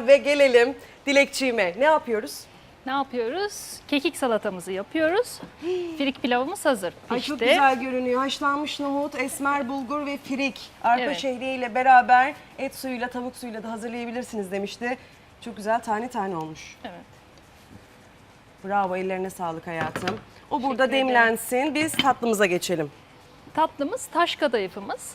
Ve gelelim dilekçiğime. Ne yapıyoruz? Ne yapıyoruz? Kekik salatamızı yapıyoruz. Firik pilavımız hazır. Ay Pişti. çok güzel görünüyor. Haşlanmış nohut, esmer bulgur ve firik. Arpa Evet. şehriye ile beraber et suyuyla, tavuk suyuyla da hazırlayabilirsiniz demişti. Çok güzel tane tane olmuş. Evet. Bravo ellerine sağlık hayatım. O burada ederim. demlensin. Biz tatlımıza geçelim. Tatlımız taş kadayıfımız.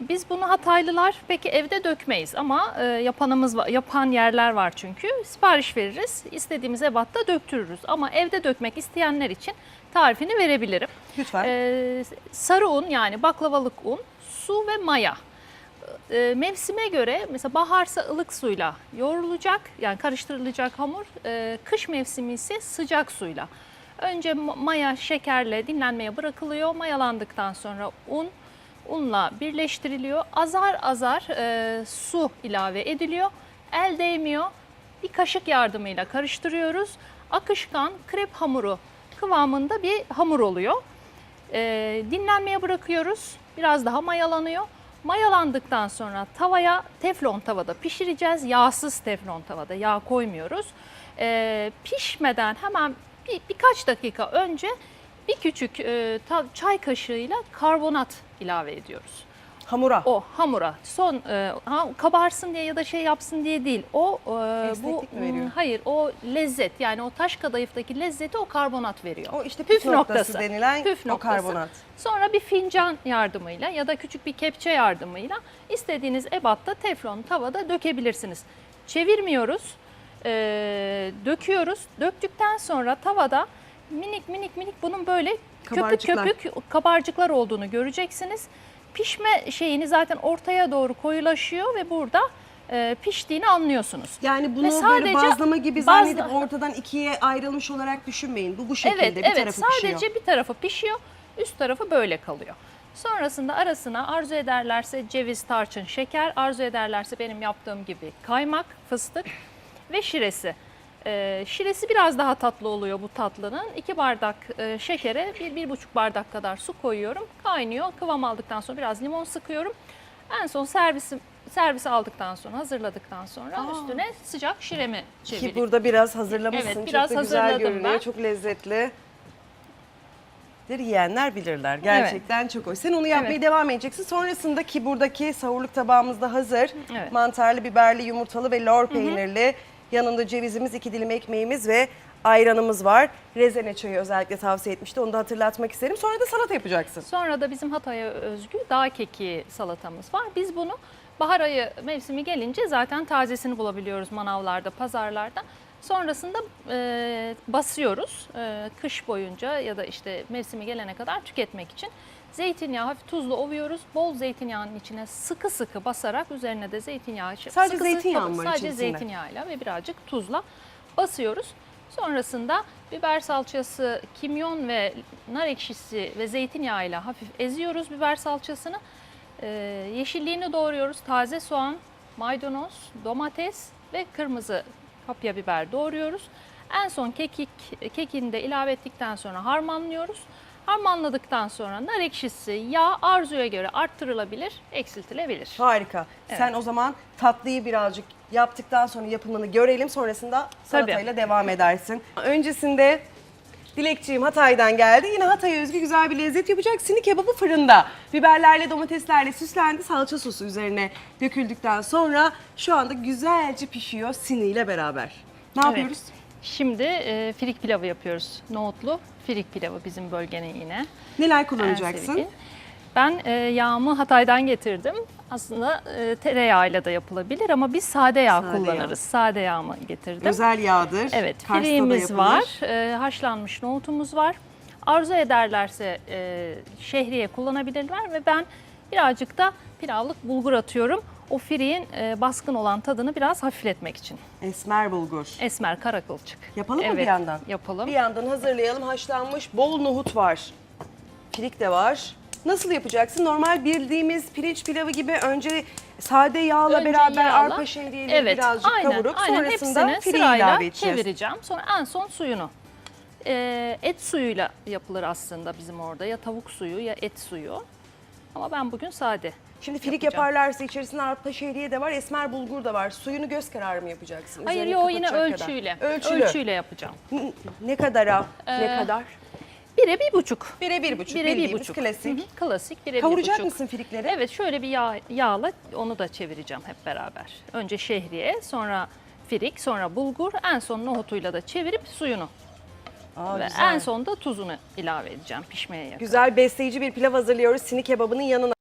Biz bunu Hataylılar peki evde dökmeyiz ama e, yapanımız var, yapan yerler var çünkü. Sipariş veririz, istediğimiz ebatta döktürürüz. Ama evde dökmek isteyenler için tarifini verebilirim. Lütfen. E, sarı un yani baklavalık un, su ve maya. E, mevsime göre mesela baharsa ılık suyla yoğrulacak yani karıştırılacak hamur. E, kış mevsimi ise sıcak suyla. Önce ma- maya şekerle dinlenmeye bırakılıyor. Mayalandıktan sonra un unla birleştiriliyor. Azar azar e, su ilave ediliyor. El değmiyor. Bir kaşık yardımıyla karıştırıyoruz. Akışkan krep hamuru kıvamında bir hamur oluyor. E, dinlenmeye bırakıyoruz. Biraz daha mayalanıyor. Mayalandıktan sonra tavaya teflon tavada pişireceğiz. Yağsız teflon tavada yağ koymuyoruz. E, pişmeden hemen bir, birkaç dakika önce bir küçük e, çay kaşığıyla karbonat ilave ediyoruz. Hamura. O hamura son e, ha, kabarsın diye ya da şey yapsın diye değil. O e, bu mi veriyor? hmm, hayır o lezzet yani o taş kadayıftaki lezzeti o karbonat veriyor. O işte püf, noktası, denilen Püf o noktası. karbonat. Sonra bir fincan yardımıyla ya da küçük bir kepçe yardımıyla istediğiniz ebatta teflon tavada dökebilirsiniz. Çevirmiyoruz, e, döküyoruz. Döktükten sonra tavada minik minik minik bunun böyle köpük köpük kabarcıklar olduğunu göreceksiniz. Pişme şeyini zaten ortaya doğru koyulaşıyor ve burada e, piştiğini anlıyorsunuz. Yani bunu Ve böyle sadece bazlama gibi bazla- zannedip ortadan ikiye ayrılmış olarak düşünmeyin. Bu bu şekilde Evet, bir evet. tarafı Sadece pişiyor. bir tarafı pişiyor, üst tarafı böyle kalıyor. Sonrasında arasına arzu ederlerse ceviz, tarçın, şeker, arzu ederlerse benim yaptığım gibi kaymak, fıstık ve şiresi. Ee, şiresi biraz daha tatlı oluyor bu tatlının. 2 bardak e, şekere bir, bir buçuk bardak kadar su koyuyorum. Kaynıyor. Kıvam aldıktan sonra biraz limon sıkıyorum. En son servisi servisi aldıktan sonra, hazırladıktan sonra Aa. üstüne sıcak şiremi Ki çeviriyorum. burada biraz hazırlamışsın. Evet, biraz çok da güzel görünüyor. ben. Çok lezzetli. Yiyenler bilirler. Gerçekten çok hoş. Sen onu yapmaya Evet. devam edeceksin. Sonrasında ki buradaki savurluk tabağımız da hazır. Evet. Mantarlı, biberli, yumurtalı ve lor peynirli. Yanında cevizimiz, iki dilim ekmeğimiz ve ayranımız var. Rezene çayı özellikle tavsiye etmişti. Onu da hatırlatmak isterim. Sonra da salata yapacaksın. Sonra da bizim Hatay'a özgü dağ keki salatamız var. Biz bunu bahar ayı mevsimi gelince zaten tazesini bulabiliyoruz manavlarda, pazarlarda. Sonrasında e, basıyoruz e, kış boyunca ya da işte mevsimi gelene kadar tüketmek için. Zeytinyağı hafif tuzlu ovuyoruz. Bol zeytinyağının içine sıkı sıkı basarak üzerine de zeytinyağı. Sadece sıkı zeytinyağı sıkı- mı var Sadece içerisinde? zeytinyağıyla ve birazcık tuzla basıyoruz. Sonrasında biber salçası, kimyon ve nar ekşisi ve zeytinyağıyla hafif eziyoruz biber salçasını. Ee, yeşilliğini doğruyoruz. Taze soğan, maydanoz, domates ve kırmızı kapya biber doğruyoruz. En son kekik, kekini de ilave ettikten sonra harmanlıyoruz. Harmanladıktan sonra nar ekşisi, yağ arzuya göre arttırılabilir, eksiltilebilir. Harika. Sen o zaman tatlıyı birazcık yaptıktan sonra yapımını görelim. Sonrasında salatayla devam edersin. Öncesinde Dilekçiğim Hatay'dan geldi. Yine Hatay'a özgü güzel bir lezzet yapacak. Sini kebabı fırında. Biberlerle, domateslerle süslendi. Salça sosu üzerine döküldükten sonra şu anda güzelce pişiyor siniyle beraber. Ne Evet. yapıyoruz? Şimdi e, firik pilavı yapıyoruz. Nohutlu firik pilavı bizim bölgenin yine. Neler kullanacaksın? Ben e, yağımı Hatay'dan getirdim. Aslında e, tereyağıyla da yapılabilir ama biz sade yağ Sade kullanırız. yağ. Sade yağımı getirdim. Özel yağdır. Evet, firiğimiz var, e, haşlanmış nohutumuz var. Arzu ederlerse e, şehriye kullanabilirler ve ben birazcık da pilavlık bulgur atıyorum. O firiğin e, baskın olan tadını biraz hafifletmek için. Esmer bulgur. Esmer kara kılçık. Yapalım mı Evet, bir yandan? Yapalım. Bir yandan hazırlayalım. Haşlanmış bol nohut var. Filik de var. Nasıl yapacaksın? Normal bildiğimiz pirinç pilavı gibi önce sade yağla Önce beraber yağla, arpa şehriyeyle birazcık aynen, kavurup aynen. sonrasında Hepsini sırayla ilave edeceğiz. çevireceğim. Sonra en son suyunu. Ee, et suyuyla yapılır aslında bizim orada. Ya tavuk suyu ya et suyu. Ama ben bugün sade Şimdi filik yapacağım. yaparlarsa içerisinde arpa şehriye de var, esmer bulgur da var. Suyunu göz kararı mı yapacaksın? Hayır Üzerini yo yine kapatacak kadar. ölçüyle. Ölçülü. Ölçüyle yapacağım. N- Ne kadara? ne Ee, kadar? Bire bir buçuk. Bire bir buçuk. Bire bir buçuk. Klasik. Hı hı, Klasik bire bir Kavuracak buçuk. mısın filikleri? Evet şöyle bir yağ, yağla onu da çevireceğim hep beraber. Önce şehriye, sonra firik, sonra bulgur, en son nohutuyla da çevirip suyunu Aa, ve güzel. en son da tuzunu ilave edeceğim pişmeye yakın. Güzel besleyici bir pilav hazırlıyoruz. Sinik kebabının yanına.